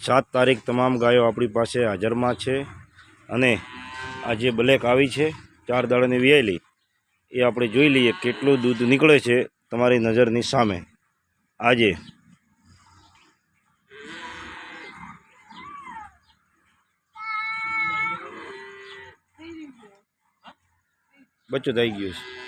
સાત તારીખ તમામ ગાયો આપણી પાસે હાજરમાં છે અને આ જે બ્લેક આવી છે, ચાર દાડાની વિયાયેલી, એ આપણે જોઈ લઈએ કેટલું દૂધ નીકળે છે તમારી નજરની સામે. આજે બચ્ચું થઈ ગયું છે.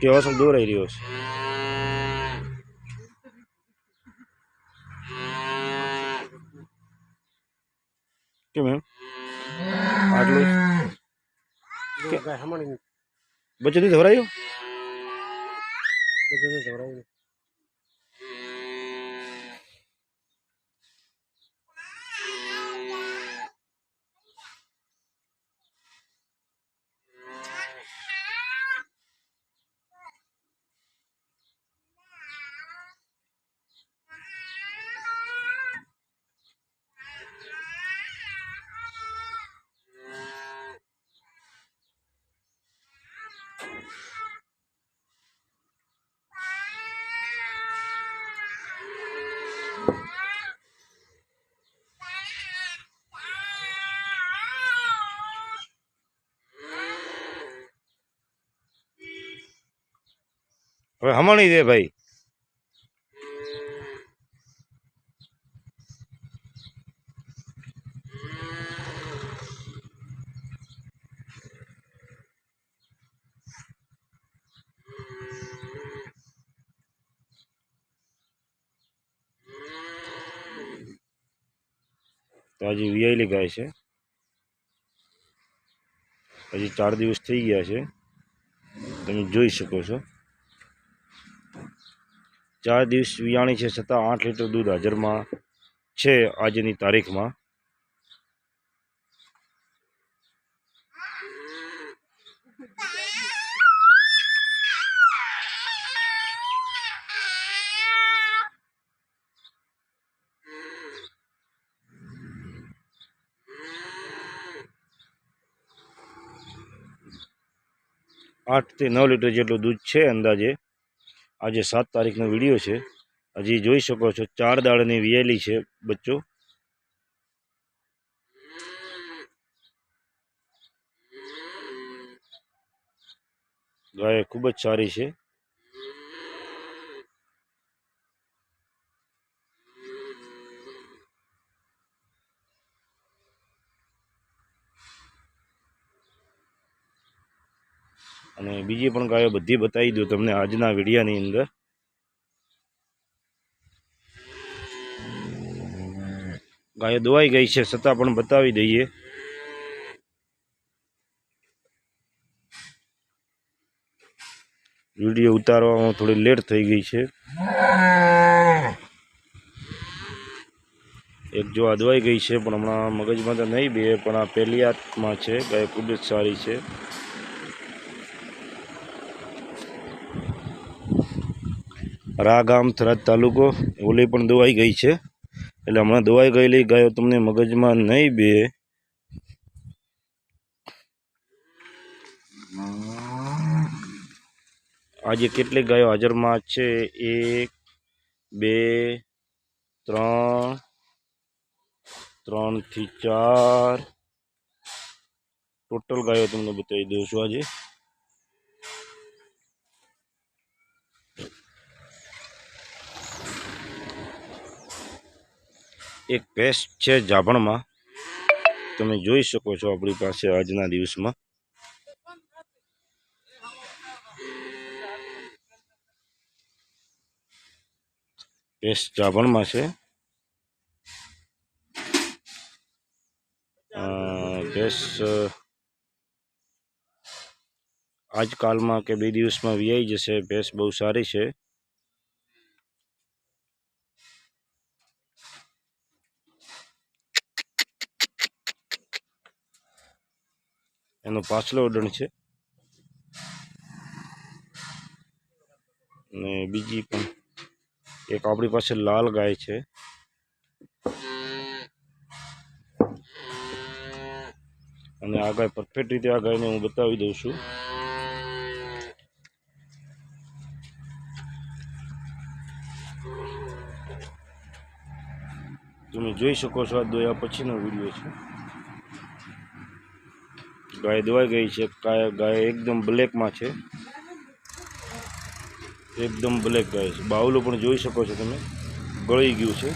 કેવા શબ્દ દોરાઈ રહ્યો છે કેમ એમ આટલું બચ્ચું ધવરાયું બધું ધોરાયું હવે હમણી દે ભાઈ. તો હજી વિયાયેલી ગાય છે. હજી ચાર દિવસ થઈ ગયા છે. તમે જોઈ શકો છો. ચાર દિવસ વિયાણી છે, છતાં આઠ લીટર દૂધ હાજરમાં છે આજની તારીખમાં. આઠથી નવ લીટર જેટલું દૂધ છે અંદાજે. આજે સાત તારીખનો વીડિયો છે. હજી જોઈ શકો છો, ચાર દાડની વિયેલી છે બચ્ચો. ગાય ખૂબ જ સારી છે. અને બીજી પણ ગાયો બધી બતાવી દઉં તમને આજના વિડીયાની અંદર. ગાયો દોવાઈ ગઈ છે, છતાં પણ બતાવી દઈએ. વીડિયો ઉતારવામાં થોડી લેટ થઈ ગઈ છે. એક જો અદવાઈ ગઈ છે, પણ હમણાં મગજમાં તો નહીં બે, પણ આ પહેલી હાથમાં છે, ગાય ખૂબ જ સારી છે. રા ગામ થરાદ તાલુકો, ઓલી પણ દોવાઈ ગઈ છે. એટલે હમણાં દોવાઈ ગયેલી, ગાયો તમને મગજમાં નહીં બે. આજે કેટલી ગાયો હાજરમાં છે? એક, બે, ત્રણ ત્રણથી ચાર. ટોટલ ગાયો તમને બતાવી દઉં છું આજે. એક ભેંસ છે જાભણમાં. તમે જોઈ શકો છો આપણી પાસે આજના દિવસમાં. ભેંસ જાભણમાં છે. ભેંસ આજકાલમાં કે બે દિવસમાં વિયાઈ જશે. ભેંસ બહુ સારી છે. એનો પાછલો ઓડણ છે. ને બીજી પણ એક આપણી પાસે લાલ ગાય છે. અને આ ગાય પરફેક્ટ રીતે આ ગાયને હું બતાવી દઉં છું. તમે જોઈ શકો છો આ દોયા પછીનો વીડિયો છે. ગાય દોવાઈ ગઈ છે. ગાય એકદમ બ્લેકમાં છે. એકદમ બ્લેક ગાય છે. બાવલું પણ જોઈ શકો છો તમે. ગળી ગયું છે.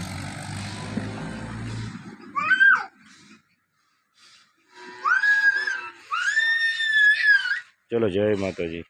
ચલો, જય માતાજી.